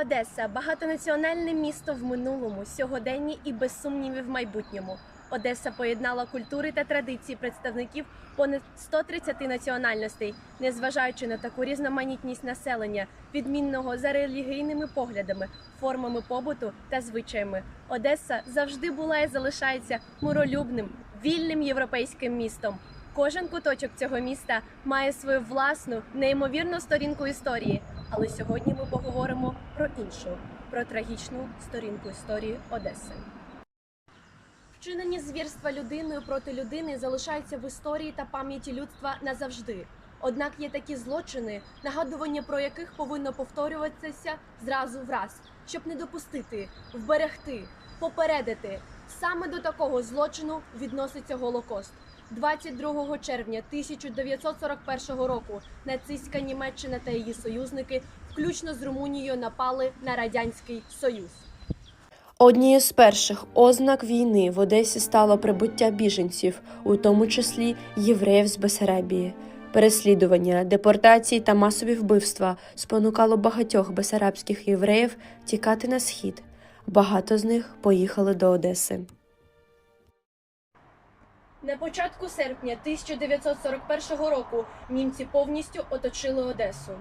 Одеса багатонаціональне місто в минулому, сьогоденні і без сумнівів в майбутньому. Одеса поєднала культури та традиції представників понад 130 національностей, незважаючи на таку різноманітність населення, відмінного за релігійними поглядами, формами побуту та звичаями. Одеса завжди була і залишається миролюбним, вільним європейським містом. Кожен куточок цього міста має свою власну неймовірну сторінку історії. Але сьогодні поговоримо про іншу, про трагічну сторінку історії Одеси. Вчинені звірства людиною проти людини залишаються в історії та пам'яті людства назавжди. Однак є такі злочини, нагадування про яких повинно повторюватися зразу враз, щоб не допустити, вберегти, попередити. Саме до такого злочину відноситься Голокост. 22 червня 1941 року нацистська Німеччина та її союзники, включно з Румунією, напали на радянський союз. Однією з перших ознак війни в Одесі стало прибуття біженців, у тому числі євреїв з Бесарабії. Переслідування, депортації та масові вбивства спонукало багатьох бесарабських євреїв тікати на схід. Багато з них поїхали до Одеси. На початку серпня 1941 року німці повністю оточили Одесу.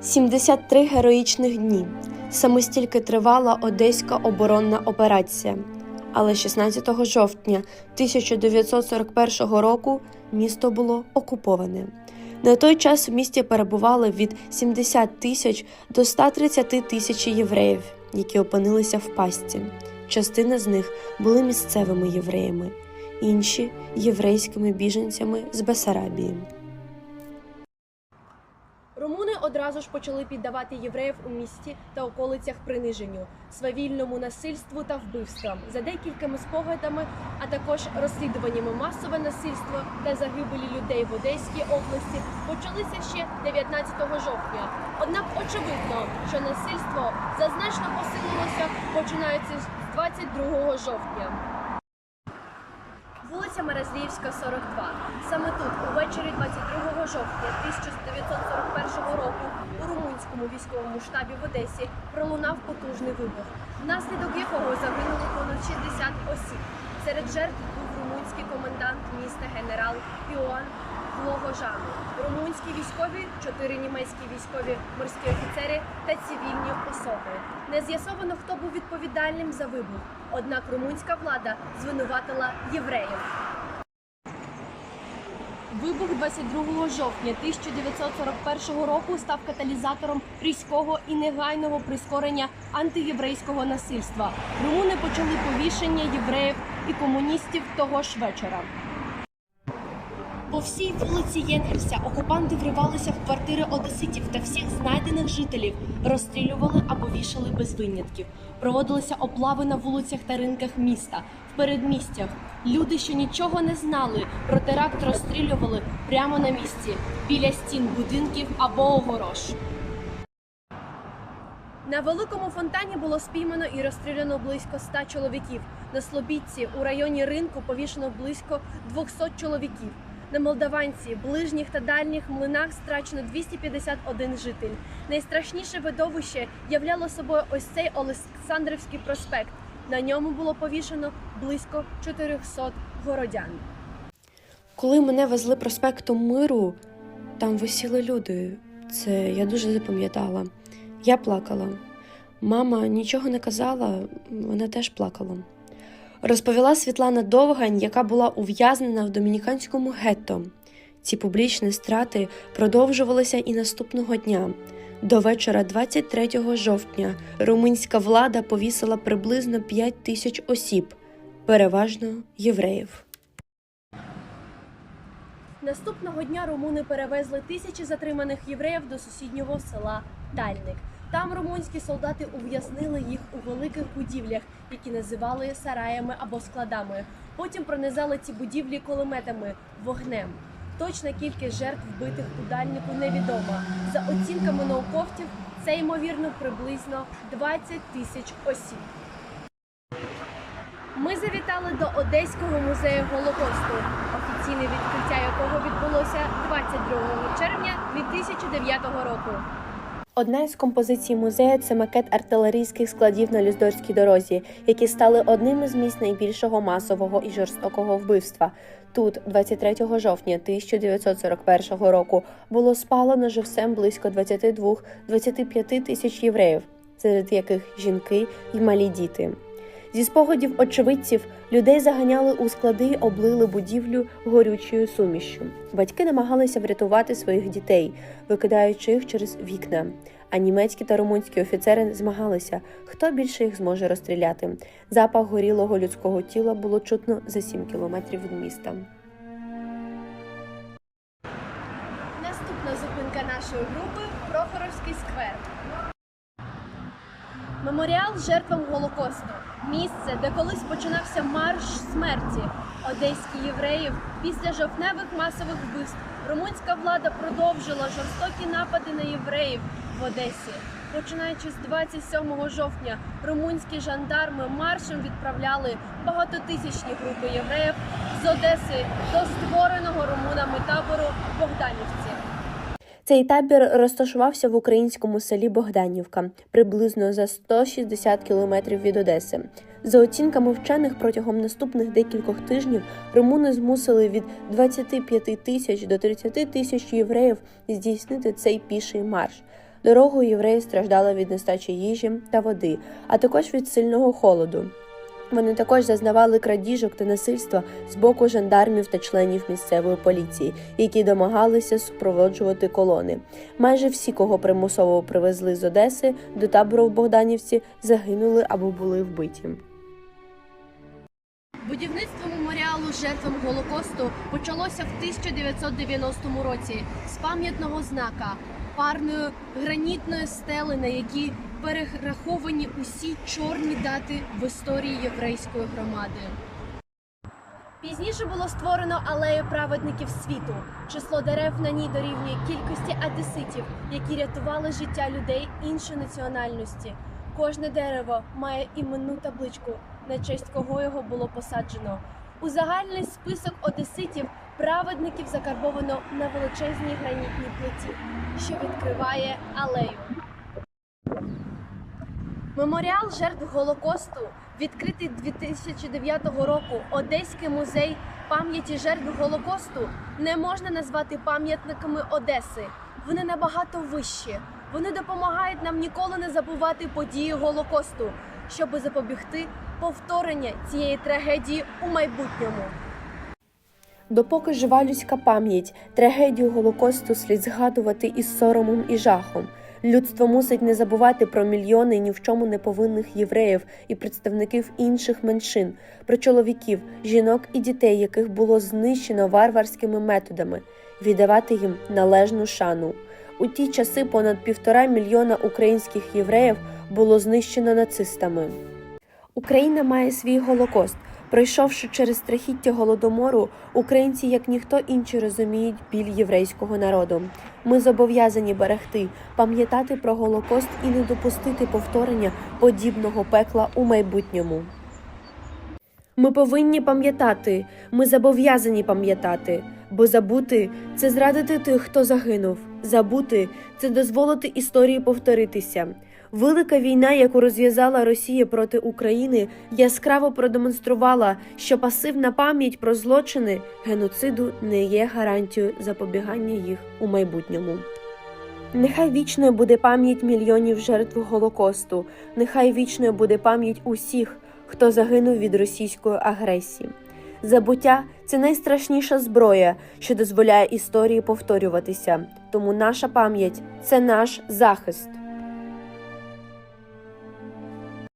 73 героїчних дні. Саме стільки тривала одеська оборонна операція. Але 16 жовтня 1941 року місто було окуповане. На той час в місті перебували від 70 тисяч до 130 тисяч євреїв, які опинилися в пастці. Частина з них були місцевими євреями, інші єврейськими біженцями з Бесарабії. Румуни одразу ж почали піддавати євреїв у місті та околицях приниженню, свавільному насильству та вбивствам. За декількома спогадами, а також розслідуваннями масове насильство та загибелі людей в Одеській області почалися ще 19 жовтня. Однак очевидно, що насильство зазначно посилилося починаючи з 22 жовтня. Вулиця Мерезліївська, 42. Саме тут, увечері 22 жовтня 1941 року, у румунському військовому штабі в Одесі пролунав потужний вибух, внаслідок якого загинуло понад 60 осіб. Серед жертв був румунський комендант міста генерал Іоанн Глогожану, румунські військові, чотири німецькі військові морські офіцери та цивільні особи. Не з'ясовано, хто був відповідальним за вибух. Однак румунська влада звинуватила євреїв. Вибух 22 жовтня 1941 року став каталізатором різкого і негайного прискорення антиєврейського насильства. Румуни почали повішення євреїв і комуністів того ж вечора. По всій вулиці Єнгельса окупанти вривалися в квартири одеситів та всіх знайдених жителів, розстрілювали або вішали без винятків. Проводилися облави на вулицях та ринках міста, в передмістях. Люди, що нічого не знали про теракт, розстрілювали прямо на місці, біля стін будинків або огорож. На великому фонтані було спіймано і розстріляно близько 100 чоловіків. На Слобідці у районі ринку повішено близько 200 чоловіків. На Молдаванці, ближніх та дальніх млинах страчено 251 житель. Найстрашніше видовище являло собою ось цей Олександрівський проспект. На ньому було повішено близько 400 городян. Коли мене везли проспектом Миру, там висіли люди. Це я дуже запам'ятала. Я плакала. Мама нічого не казала, вона теж плакала. Розповіла Світлана Довгань, яка була ув'язнена в домініканському гетто. Ці публічні страти продовжувалися і наступного дня. До вечора 23 жовтня румунська влада повісила приблизно 5 тисяч осіб, переважно євреїв. Наступного дня румуни перевезли тисячі затриманих євреїв до сусіднього села Дальник. Там румунські солдати ув'язнили їх у великих будівлях, які називали сараями або складами. Потім пронизали ці будівлі кулеметами, вогнем. Точна кількість жертв вбитих у дальнику невідома. За оцінками науковців, це ймовірно приблизно 20 тисяч осіб. Ми завітали до Одеського музею Голокосту, офіційне відкриття якого відбулося 22 червня 2009 року. Одна із композицій музею це макет артилерійських складів на Люздорській дорозі, які стали одним із місць найбільшого масового і жорстокого вбивства. Тут, 23 жовтня 1941 року, було спалено живцем близько 22-25 тисяч євреїв, серед яких жінки і малі діти. Зі спогадів очевидців людей заганяли у склади й облили будівлю горючою сумішшю. Батьки намагалися врятувати своїх дітей, викидаючи їх через вікна. А німецькі та румунські офіцери змагалися, хто більше їх зможе розстріляти. Запах горілого людського тіла було чутно за 7 кілометрів від міста. Наступна зупинка нашої групи Прохоровський сквер. Меморіал жертвам Голокосту. Місце, де колись починався марш смерті одеських євреїв після жовтневих масових вбивств. Румунська влада продовжила жорстокі напади на євреїв в Одесі. Починаючи з 27 жовтня, румунські жандарми маршем відправляли багатотисячні групи євреїв з Одеси до створеного румунами табору Богданівці. Цей табір розташувався в українському селі Богданівка, приблизно за 160 кілометрів від Одеси. За оцінками вчених, протягом наступних декількох тижнів румуни змусили від 25 тисяч до 30 тисяч євреїв здійснити цей піший марш. Дорогою євреї страждали від нестачі їжі та води, а також від сильного холоду. Вони також зазнавали крадіжок та насильства з боку жандармів та членів місцевої поліції, які домагалися супроводжувати колони. Майже всі, кого примусово привезли з Одеси до табору в Богданівці, загинули або були вбиті. Будівництво меморіалу жертвам Голокосту почалося в 1990 році з пам'ятного знака парної гранітної стели, на якій перераховані усі чорні дати в історії єврейської громади. Пізніше було створено алею праведників світу. Число дерев на ній дорівнює кількості одеситів, які рятували життя людей іншої національності. Кожне дерево має іменну табличку, на честь кого його було посаджено. У загальний список одеситів праведників закарбовано на величезній гранітній плиті, що відкриває алею. Меморіал жертв Голокосту відкритий 2009 року. Одеський музей пам'яті жертв Голокосту не можна назвати пам'ятниками Одеси. Вони набагато вищі. Вони допомагають нам ніколи не забувати події Голокосту, щоб запобігти повторення цієї трагедії у майбутньому. Допоки жива людська пам'ять, трагедію Голокосту слід згадувати із соромом і жахом. Людство мусить не забувати про мільйони ні в чому не повинних євреїв і представників інших меншин, про чоловіків, жінок і дітей, яких було знищено варварськими методами, віддавати їм належну шану. У ті часи понад півтора мільйона українських євреїв було знищено нацистами. Україна має свій голокост. Пройшовши через страхіття голодомору, українці, як ніхто інший, розуміють біль єврейського народу. Ми зобов'язані берегти, пам'ятати про голокост і не допустити повторення подібного пекла у майбутньому. Ми повинні пам'ятати, ми зобов'язані пам'ятати, бо забути це зрадити тих, хто загинув. Забути це дозволити історії повторитися. Велика війна, яку розв'язала Росія проти України, яскраво продемонструвала, що пасивна пам'ять про злочини геноциду не є гарантією запобігання їх у майбутньому. Нехай вічною буде пам'ять мільйонів жертв Голокосту, нехай вічною буде пам'ять усіх, хто загинув від російської агресії. Забуття це найстрашніша зброя, що дозволяє історії повторюватися. Тому наша пам'ять це наш захист.